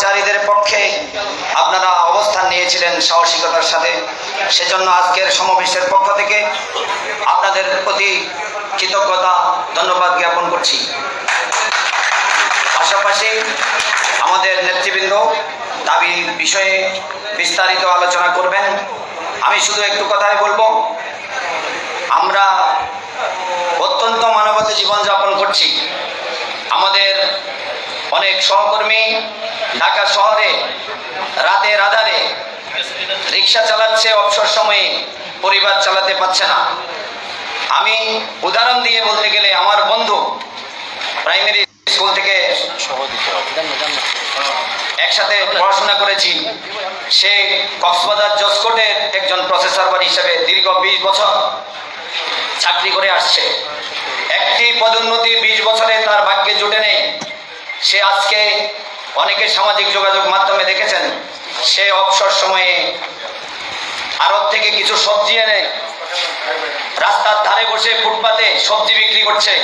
কর্মচারীদের পক্ষে আপনারা অবস্থান নিয়েছিলেন সাহসিকতার সাথে। সেজন্য আজকের সমাবেশের পক্ষ থেকে আপনাদের প্রতি কৃতজ্ঞতা, ধন্যবাদ জ্ঞাপন করছি। পাশাপাশি আমাদের নেতৃবৃন্দ দাবি বিষয়ে বিস্তারিত আলোচনা করবেন। আমি শুধু একটু কথাই বলব আমরা অত্যন্ত মানবতা জীবনযাপন করছি আমাদের অনেক সহকর্মী ঢাকা শহরে রাতে রাধারে রিক্সা চালাচ্ছে, অবসর সময়ে পরিবার চালাতে পারছে না। আমি উদাহরণ দিয়ে বলতে গেলে আমার বন্ধু প্রাইমারি স্কুল থেকে একসাথে পড়াশোনা করেছি। সে কক্সবাজার জসকোটের একজন প্রফেসর হিসেবে দীর্ঘ বিশ বছর চাকরি করে আসছে। একটি পদোন্নতি বিশ বছরে তার ভাগ্যে জুটে নেই। সে আজকে অনেকে সামাজিক যোগাযোগ মাধ্যমে দেখেছেন, সে অবসর সময়ে আড়ত থেকে কিছু সবজি এনে রাস্তার ধারে বসে ফুটপাতে সবজি বিক্রি করছে।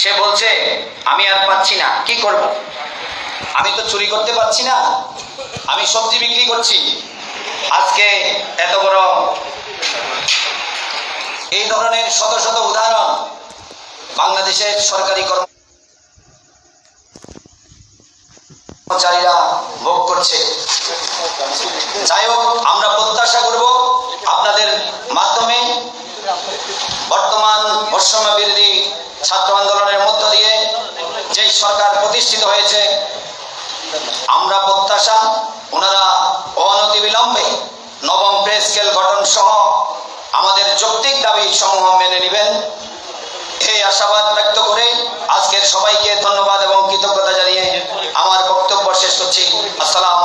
সে বলছে, আমি আর পাচ্ছি না, কি করব? আমি তো চুরি করতে পারছি না, আমি সবজি বিক্রি করছি। আজকে এত বড় এই ধরনের শত শত উদাহরণ বাংলাদেশের সরকারি কর্মচারীরা ভোগ করছে। যাই হোক, আমরা প্রত্যাশা করব আপনাদের মাধ্যমে বর্তমান বৈষম্য বিরোধী ছাত্র আন্দোলনের মধ্য দিয়ে যেই সরকার প্রতিষ্ঠিত হয়েছে, আমরা প্রত্যাশা, ওনারা অনতিবিলম্বে নবম পে স্কেল গঠন সহ আমাদের যৌক্তিক দাবি সমূহ মেনে নেবেন। এই আশাবাদ ব্যক্ত করে আজকের Assalamu